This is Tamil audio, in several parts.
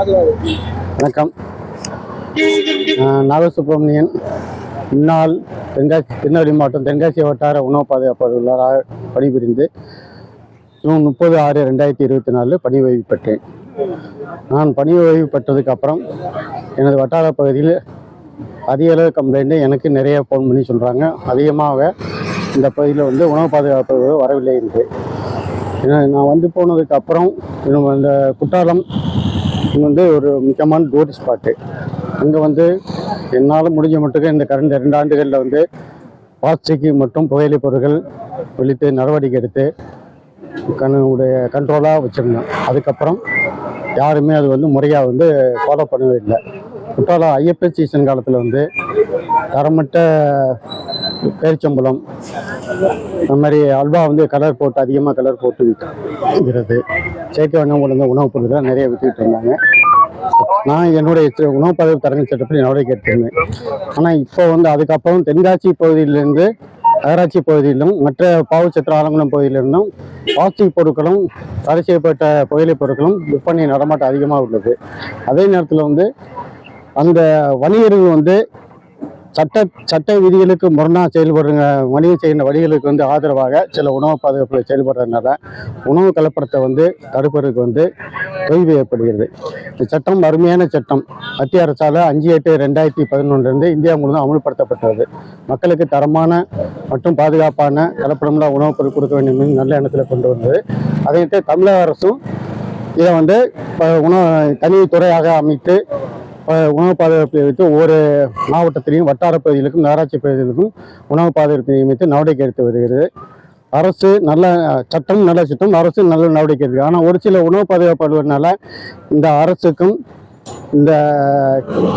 வணக்கம். நாக சுப்பிரமணியன் முன்னாள் தென்காசி திருநெல்வேலி மாவட்டம் தென்காசி வட்டார உணவு பாதுகாப்பாளராக பணிபுரிந்து ஜூன் முப்பது ஆறு ரெண்டாயிரத்தி இருபத்தி நாலு பணி ஓய்வு பெற்றேன். நான் பணி ஓய்வு பெற்றதுக்கு அப்புறம் எனது வட்டார பகுதியில் அதிக அளவு கம்ப்ளைண்ட்டு எனக்கு நிறைய ஃபோன் பண்ணி சொல்கிறாங்க அதிகமாக இந்த பகுதியில் வந்து உணவு பாதுகாப்பு வரவில்லை என்று. ஏன்னா நான் வந்து போனதுக்கு அப்புறம் இந்த குற்றாலம் இது வந்து ஒரு முக்கியமான டூரிஸ்ட் ஸ்பாட்டு. அங்கே வந்து என்னால் முடிஞ்ச மட்டுக்கு இந்த கடந்த ரெண்டு ஆண்டுகளில் வந்து பிளாஸ்டிக் மற்றும் புகையிலை பொருட்கள் ஒழித்து நடவடிக்கை எடுத்து கண்ணுடைய கண்ட்ரோலாக வச்சுருந்தேன் அதுக்கப்புறம் யாருமே அது வந்து முறையாக வந்து ஃபாலோ பண்ணவே இல்லை. குற்றாலம் ஐயப்ப சீசன் காலத்தில் வந்து தரமட்ட பேரிச்சம்பழம் அந்த மாதிரி அல்வா வந்து கலர் போட்டு அதிகமாக கலர் போட்டு விற்கிறது. செயற்கை வண்ணம் உணவு உணவுப் பொருட்கள் நிறைய விற்றுக்கிட்டு இருந்தாங்க. நான் என்னுடைய உணவு பதவி தரங்கள் சட்டப்படி நடவடிக்கை எடுத்திருந்தேன் ஆனால் இப்போ வந்து அதுக்கப்புறம் தென்காசி பகுதியிலிருந்து நகராட்சி பகுதியிலும் மற்ற பாவச்சத்திர ஆலங்குளம் பகுதியிலிருந்தும் பிளாஸ்டிக் பொருட்களும் தடை செய்யப்பட்ட புகையிலைப் பொருட்களும் விற்பனை நடமாட்டம் அதிகமாக உள்ளது. அதே நேரத்தில் வந்து அந்த வணிகர்கள் வந்து சட்ட சட்ட விதிகளுக்கு முரணாக செயல்படுற வணிகம் செய்கிற வழிகளுக்கு வந்து ஆதரவாக சில உணவு பாதுகாப்பில் செயல்படுறதுனால உணவு கலப்படத்தை வந்து தடுப்பதற்கு வந்து தொய்வு ஏற்படுகிறது. இந்த சட்டம் அருமையான சட்டம். மத்திய அரசால் அஞ்சு எட்டு ரெண்டாயிரத்தி பதினொன்றிலிருந்து இந்தியா முழுவதும் அமல்படுத்தப்பட்டது. மக்களுக்கு தரமான மற்றும் பாதுகாப்பான கலப்படமில்லா உணவுப் பொருள் கொடுக்க வேண்டும் என்று நல்ல எண்ணத்தில் கொண்டு வந்தது. அதையிட்டு தமிழக அரசும் இதை வந்து இப்போ உணவு தனி துறையாக அமைத்து உணவு பாதுகாப்பை வைத்து ஒவ்வொரு மாவட்டத்திலையும் வட்டார பகுதிகளுக்கும் நகராட்சி பகுதிகளுக்கும் உணவு பாதுகாப்பை நியமித்து நடவடிக்கை எடுத்து வருகிறது. அரசு நல்ல சட்டம் நல்ல சட்டம் அரசு நல்ல நடவடிக்கை இருக்குது ஆனால் ஒரு சில உணவு பாதுகாப்பாளர்னால இந்த அரசுக்கும் இந்த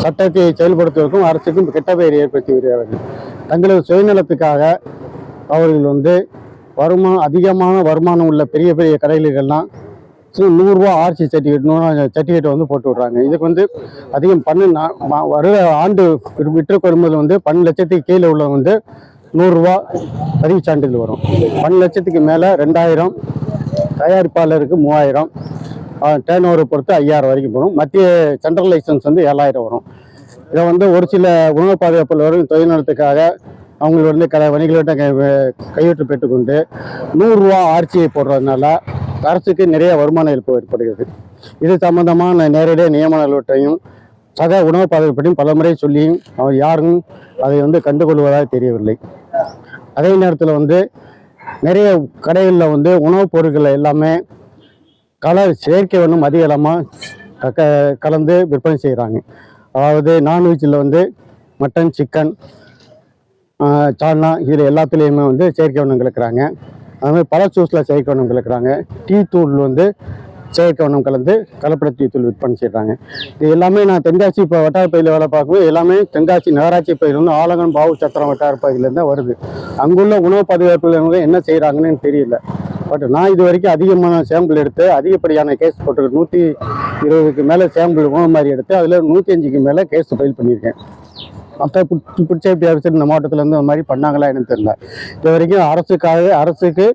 சட்டத்தை செயல்படுத்துவதற்கும் அரசுக்கும் கெட்ட பெயர் ஏற்படுத்தி வருகிறார்கள். தங்களது சுயநலத்துக்காக அவர்கள் வந்து வருமானம் அதிகமான வருமானம் உள்ள பெரிய பெரிய கடைகளுக்கெல்லாம் சில நூறுரூவா ஆர்சி சர்டிஃபிகேட் நூறு சர்டிஃபிகேட் வந்து போட்டு விட்றாங்க. இதுக்கு வந்து அதிகம் பன்னெண்டு வருட ஆண்டு விற்று கொள்முதல் வந்து பன்னெண்டு லட்சத்துக்கு கீழே உள்ள வந்து நூறுரூவா பதிவு சான்றிதழ் வரும். பன்னெண்டு லட்சத்துக்கு மேலே ரெண்டாயிரம் தயாரிப்பாளருக்கு மூவாயிரம் டேர்ன் ஓவரை பொறுத்து ஐயாயிரம் வரைக்கும் போகும். மத்திய சென்ட்ரல் லைசன்ஸ் வந்து ஏழாயிரம் வரும். இதை வந்து ஒரு சில உணவு பாதுகாப்பில் வரும் தொழில்நலத்துக்காக அவங்க வந்து க வணிகர்கிட்ட கை கையெழுத்து பெற்றுக்கொண்டு நூறுரூவா ஆர்சியை போடுறதுனால அரசுக்கு நிறைய வருமான இழப்பு ஏற்படுகிறது. இது சம்பந்தமான நேரடியாக நியமனங்களையும் சக உணவு பாதுகாப்பையும் பல முறை சொல்லியும் அவர் யாரும் அதை வந்து கண்டுகொள்வதாக தெரியவில்லை. அதே நேரத்தில் வந்து நிறைய கடைகளில் வந்து உணவுப் பொருட்கள் எல்லாமே கலர் செயற்கை வண்ணம் அதிக இல்லாமல் க கலந்து விற்பனை செய்கிறாங்க அதாவது நான்வெஜ்ஜில் வந்து மட்டன் சிக்கன் சால்னா இதில் எல்லாத்துலேயுமே வந்து செயற்கை வண்ணம் கலக்கிறாங்க. அதுமாதிரி பல ஜூஸில் செயற்கை வண்ணம் கலக்கிறாங்க. டீ தூள் வந்து செயற்கை வண்ணம் கலந்து கலப்பட டீ தூள் விற்பனை செய்கிறாங்க இது எல்லாமே நான் தென்காசி இப்போ வட்டார பகுதியில் வேலை பார்க்கும்போது எல்லாமே தென்காசி நகராட்சி பகுதியில் ஆலங்கன் பாவு சத்திரம் வட்டார பகுதியிலேருந்து தான் வருது. அங்குள்ள உணவு பாதுகாப்புல என்ன செய்கிறாங்கன்னு எனக்கு தெரியல. பட் நான் இது வரைக்கும் அதிகமான சாம்பிள் எடுத்து அதிகப்படியான கேஸ் போட்டிருக்கேன். நூற்றி இருபதுக்கு மேலே சாம்பிள் உணவு மாதிரி எடுத்து அதில் நூற்றி அஞ்சுக்கு மேலே கேஸ் ஃபைல் பண்ணியிருக்கேன். மற்ற ஃபுட் சேஃப்டி ஆஃபீஸர் இந்த மாவட்டத்தில் இருந்து அந்த மாதிரி பண்ணாங்களா என்னன்னு தெரியல. இது வரைக்கும் அரசுக்காக அரசுக்கு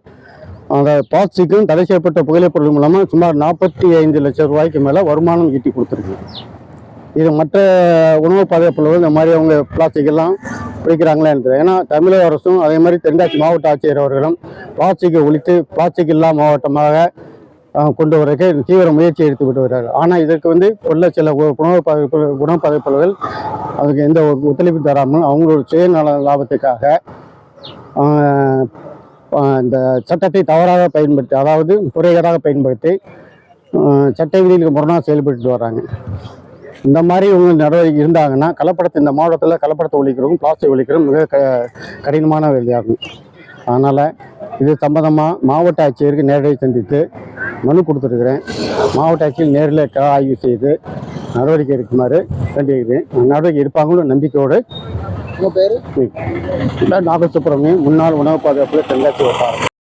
அந்த பாசிக்கும் தடை செய்யப்பட்ட புகையிலைப் பொருள் மூலமாக சுமார் நாற்பத்தி ஐந்து லட்சம் ரூபாய்க்கு மேலே வருமானம் ஈட்டி கொடுத்துருக்கு. இது மற்ற உணவு பாதுகாப்பில் இந்த மாதிரி அவங்க பிளாஸ்டிக் எல்லாம் பிடிக்கிறாங்களா என்று ஏன்னா தமிழக அரசும் அதே மாதிரி தென்காசி மாவட்ட ஆட்சியர் அவர்களும் பிளாஸ்டிக்கை ஒழித்து பிளாஸ்டிக் இல்லா மாவட்டமாக கொண்டு வரக்கு தீவிர முயற்சி எடுத்து விட்டு வருகிறார் ஆனால் இதற்கு வந்து உள்ள சில உணவு உணவு பாதுகாப்பாளர்கள் அதுக்கு எந்த ஒரு ஒத்துழைப்பு தராமல் அவங்களோட சுயநல லாபத்துக்காக இந்த சட்டத்தை தவறாக பயன்படுத்தி அதாவது குறைகளாக பயன்படுத்தி சட்ட விதிகளுக்கு முரணாக செயல்பட்டு வராங்க இந்த மாதிரி இவங்க நடவடிக்கை இருந்தாங்கன்னா கலப்படத்தை இந்த மாவட்டத்தில் கலப்படத்தை ஒழிக்கிறதும் பிளாஸ்டிக் ஒழிக்கிறதும் மிக க கடினமான வேலையாகும். அதனால் இது சம்பந்தமாக மாவட்ட ஆட்சியருக்கு நேரடியாக சந்தித்து மனு கொடுத்துருக்குறேன். மாவட்ட ஆட்சியில் நேரில் க ஆய்வு செய்து நடவடிக்கை எடுக்குமாறு வேண்டியிருக்கிறேன் நடவடிக்கை எடுப்பாங்களும் நம்பிக்கையோடு உங்க பேரு? நாகசுப்ரமணியம் முன்னாள் உணவு பாதுகாப்பு தென்காசி வட்டாரம்